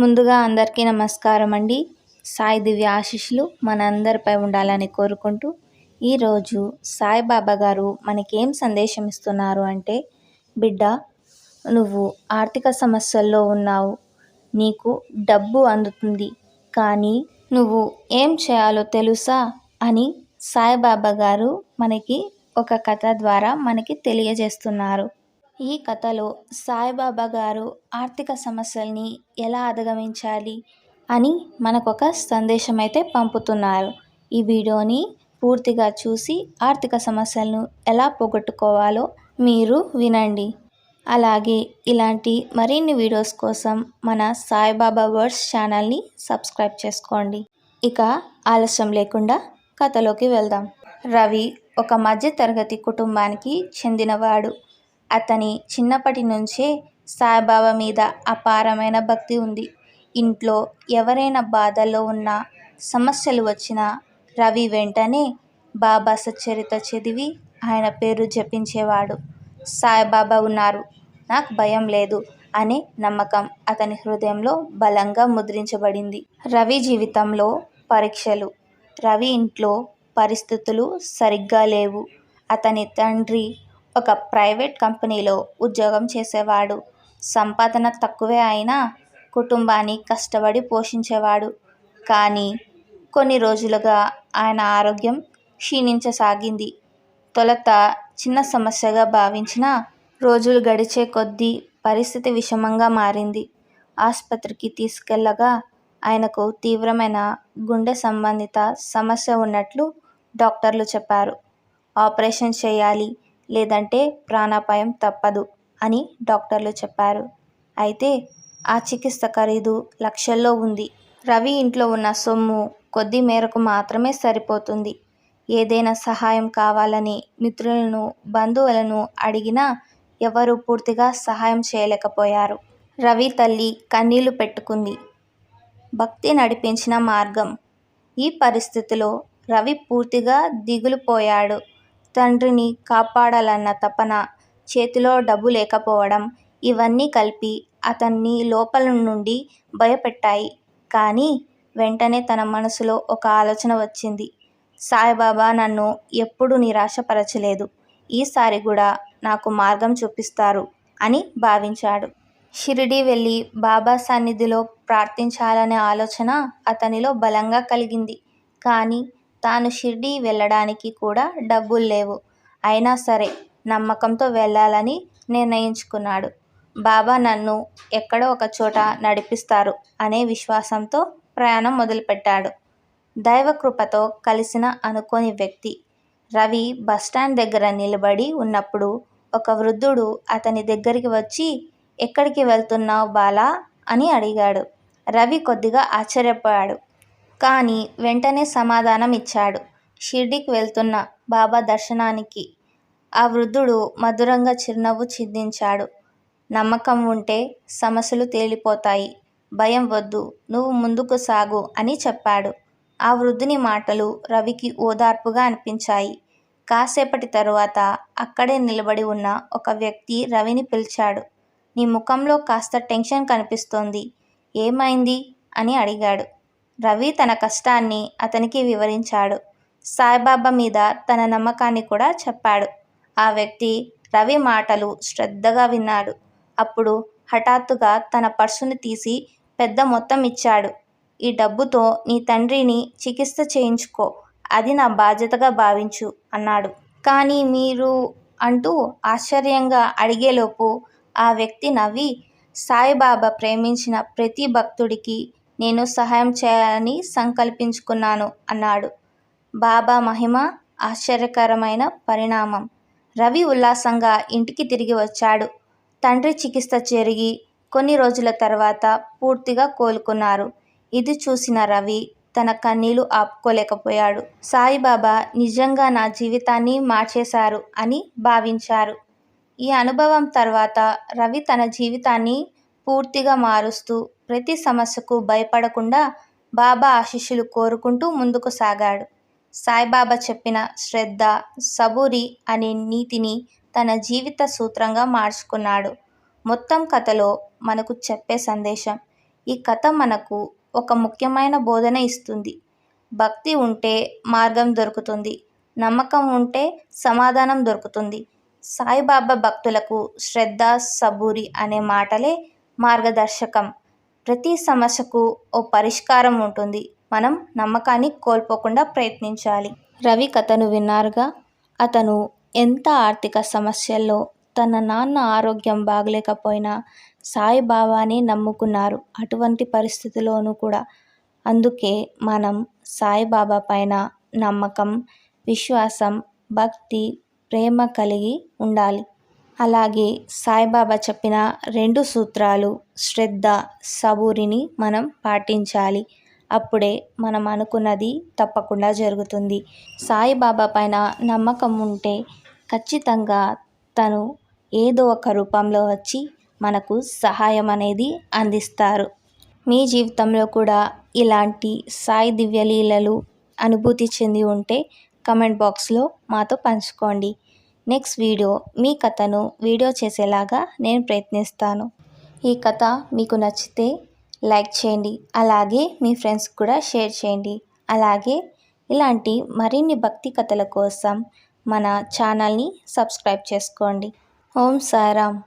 ముందుగా అందరికీ నమస్కారం అండి సాయి దివ్య ఆశీస్సులు మనందరిపై ఉండాలని కోరుకుంటూ ఈరోజు సాయిబాబా గారు మనకేం సందేశం ఇస్తున్నారు అంటే బిడ్డ నువ్వు ఆర్థిక సమస్యల్లో ఉన్నావు. నీకు డబ్బు అందుతుంది. కానీ నువ్వు ఏం చేయాలో తెలుసా? అని సాయిబాబా గారు మనకి ఒక కథ ద్వారా మనకి తెలియజేస్తున్నారు. ఈ కథలో సాయిబాబా గారు ఆర్థిక సమస్యల్ని ఎలా అధిగమించాలి అని మనకొక సందేశం అయితే పంపుతున్నారు. ఈ వీడియోని పూర్తిగా చూసి ఆర్థిక సమస్యలను ఎలా పోగొట్టుకోవాలో మీరు వినండి. అలాగే ఇలాంటి మరిన్ని వీడియోస్ కోసం మన సాయిబాబా వర్డ్స్ ఛానల్ని సబ్స్క్రైబ్ చేసుకోండి. ఇక ఆలస్యం లేకుండా కథలోకి వెళ్దాం. రవి ఒక మధ్యతరగతి కుటుంబానికి చెందినవాడు. అతని చిన్నప్పటి నుంచే సాయిబాబా మీద అపారమైన భక్తి ఉంది. ఇంట్లో ఎవరైనా బాధల్లో ఉన్నా సమస్యలు వచ్చినా రవి వెంటనే బాబా సచ్చరిత చదివి ఆయన పేరు జపించేవాడు. సాయిబాబా ఉన్నారు. నాకు భయం లేదు అనే నమ్మకం అతని హృదయంలో బలంగా ముద్రించబడింది. రవి జీవితంలో పరీక్షలు. రవి ఇంట్లో పరిస్థితులు సరిగ్గా లేవు. అతని తండ్రి ఒక ప్రైవేట్ కంపెనీలో ఉద్యోగం చేసేవాడు. సంపాదన తక్కువే అయినా కుటుంబాన్ని కష్టపడి పోషించేవాడు. కానీ కొన్ని రోజులుగా ఆయన ఆరోగ్యం క్షీణించసాగింది. తొలుత చిన్న సమస్యగా భావించిన రోజులు గడిచే కొద్దీ పరిస్థితి విషమంగా మారింది. ఆసుపత్రికి తీసుకెళ్ళగా ఆయనకు తీవ్రమైన గుండె సంబంధిత సమస్య ఉన్నట్లు డాక్టర్లు చెప్పారు. ఆపరేషన్ చేయాలి లేదంటే ప్రాణాపాయం తప్పదు అని డాక్టర్లు చెప్పారు. అయితే ఆ చికిత్స ఖరీదు లక్షల్లో ఉంది. రవి ఇంట్లో ఉన్న సొమ్ము కొద్ది మేరకు మాత్రమే సరిపోతుంది. ఏదైనా సహాయం కావాలని మిత్రులను బంధువులను అడిగినా ఎవరూ పూర్తిగా సహాయం చేయలేకపోయారు. రవి తల్లి కన్నీళ్ళు పెట్టుకుంది. భక్తి నడిపించిన మార్గం. ఈ పరిస్థితిలో రవి పూర్తిగా దిగులుపోయాడు. తండ్రిని కాపాడాలన్న తపన చేతిలో డబ్బు లేకపోవడం ఇవన్నీ కలిపి అతన్ని లోపల నుండి భయపెట్టాయి. కానీ వెంటనే తన మనసులో ఒక ఆలోచన వచ్చింది. సాయిబాబా నన్ను ఎప్పుడూ నిరాశపరచలేదు. ఈసారి కూడా నాకు మార్గం చూపిస్తారు అని భావించాడు. షిరిడి వెళ్ళి బాబా సన్నిధిలో ప్రార్థించాలనే ఆలోచన అతనిలో బలంగా కలిగింది. కానీ తాను షిర్డీ వెళ్ళడానికి కూడా డబ్బులు లేవు. అయినా సరే నమ్మకంతో వెళ్ళాలని నిర్ణయించుకున్నాడు. బాబా నన్ను ఎక్కడో ఒక చోట నడిపిస్తారు అనే విశ్వాసంతో ప్రయాణం మొదలుపెట్టాడు. దైవకృపతో కలిసిన అనుకోని వ్యక్తి. రవి బస్టాండ్ దగ్గర నిలబడి ఉన్నప్పుడు ఒక వృద్ధుడు అతని దగ్గరికి వచ్చి ఎక్కడికి వెళ్తున్నావు బాలా? అని అడిగాడు. రవి కొద్దిగా ఆశ్చర్యపోయాడు. కానీ వెంటనే సమాధానం ఇచ్చాడు. షిర్డీకి వెళ్తున్న బాబా దర్శనానికి. ఆ వృద్ధుడు మధురంగా చిరునవ్వు చిందించాడు. నమ్మకం ఉంటే సమస్యలు తేలిపోతాయి. భయం వద్దు నువ్వు ముందుకు సాగు అని చెప్పాడు. ఆ వృద్ధుని మాటలు రవికి ఓదార్పుగా అనిపించాయి. కాసేపటి తరువాత అక్కడే నిలబడి ఉన్న ఒక వ్యక్తి రవిని పిలిచాడు. నీ ముఖంలో కాస్త టెన్షన్ కనిపిస్తోంది. ఏమైంది? అని అడిగాడు. రవి తన కష్టాన్ని అతనికి వివరించాడు. సాయిబాబా మీద తన నమ్మకాన్ని కూడా చెప్పాడు. ఆ వ్యక్తి రవి మాటలు శ్రద్ధగా విన్నాడు. అప్పుడు హఠాత్తుగా తన పర్సును తీసి పెద్ద మొత్తం ఇచ్చాడు. ఈ డబ్బుతో నీ తండ్రిని చికిత్స చేయించుకో. అది నా బాధ్యతగా భావించు అన్నాడు. కానీ మీరు అంటూ ఆశ్చర్యంగా అడిగేలోపు ఆ వ్యక్తి నవ్వి సాయిబాబా ప్రేమించిన ప్రతి భక్తుడికి నేను సహాయం చేయాలని సంకల్పించుకున్నాను అన్నాడు. బాబా మహిమ ఆశ్చర్యకరమైన పరిణామం. రవి ఉల్లాసంగా ఇంటికి తిరిగి వచ్చాడు. తండ్రి చికిత్స జరిగి కొన్ని రోజుల తర్వాత పూర్తిగా కోలుకున్నారు. ఇది చూసిన రవి తన కన్నీళ్ళు ఆపుకోలేకపోయాడు. సాయిబాబా నిజంగా నా జీవితాన్ని మార్చేశారు అని భావించారు. ఈ అనుభవం తర్వాత రవి తన జీవితాన్ని పూర్తిగా మారుస్తూ ప్రతి సమస్యకు భయపడకుండా బాబా ఆశీస్సులు కోరుకుంటూ ముందుకు సాగాడు. సాయిబాబా చెప్పిన శ్రద్ధ సబూరి అనే నీతిని తన జీవిత సూత్రంగా మార్చుకున్నాడు. మొత్తం కథలో మనకు చెప్పే సందేశం ఈ కథ మనకు ఒక ముఖ్యమైన బోధన ఇస్తుంది. భక్తి ఉంటే మార్గం దొరుకుతుంది నమ్మకం ఉంటే సమాధానం దొరుకుతుంది. సాయిబాబా భక్తులకు శ్రద్ధ సబూరి అనే మాటలే మార్గదర్శకం. ప్రతి సమస్యకు ఓ పరిష్కారం ఉంటుంది. మనం నమ్మకాన్ని కోల్పోకుండా ప్రయత్నించాలి. రవి కథను విన్నారుగా? అతను ఎంత ఆర్థిక సమస్యల్లో తన నాన్న ఆరోగ్యం బాగలేకపోయినా సాయిబాబాని నమ్ముకున్నారు అటువంటి పరిస్థితిలోనూ కూడా. అందుకే మనం సాయిబాబా పైన నమ్మకం విశ్వాసం భక్తి ప్రేమ కలిగి ఉండాలి. అలాగే సాయిబాబా చెప్పిన రెండు సూత్రాలు శ్రద్ధ సబూరిని మనం పాటించాలి. అప్పుడే మనం అనుకున్నది తప్పకుండా జరుగుతుంది. సాయిబాబా పైన నమ్మకం ఉంటే ఖచ్చితంగా తను ఏదో ఒక రూపంలో వచ్చి మనకు సహాయం అనేది అందిస్తారు. మీ జీవితంలో కూడా ఇలాంటి సాయి దివ్యలీలలు అనుభూతి చెంది ఉంటే కమెంట్ బాక్స్లో మాతో పంచుకోండి. నెక్స్ట్ వీడియో మీ కథను వీడియో చేసేలాగా నేను ప్రయత్నిస్తాను. ఈ కథ మీకు నచ్చితే లైక్ చేయండి. అలాగే మీ ఫ్రెండ్స్ కూడా షేర్ చేయండి. అలాగే ఇలాంటి మరిన్ని భక్తి కథల కోసం మన ఛానల్ని సబ్స్క్రైబ్ చేసుకోండి. ఓం సారామ్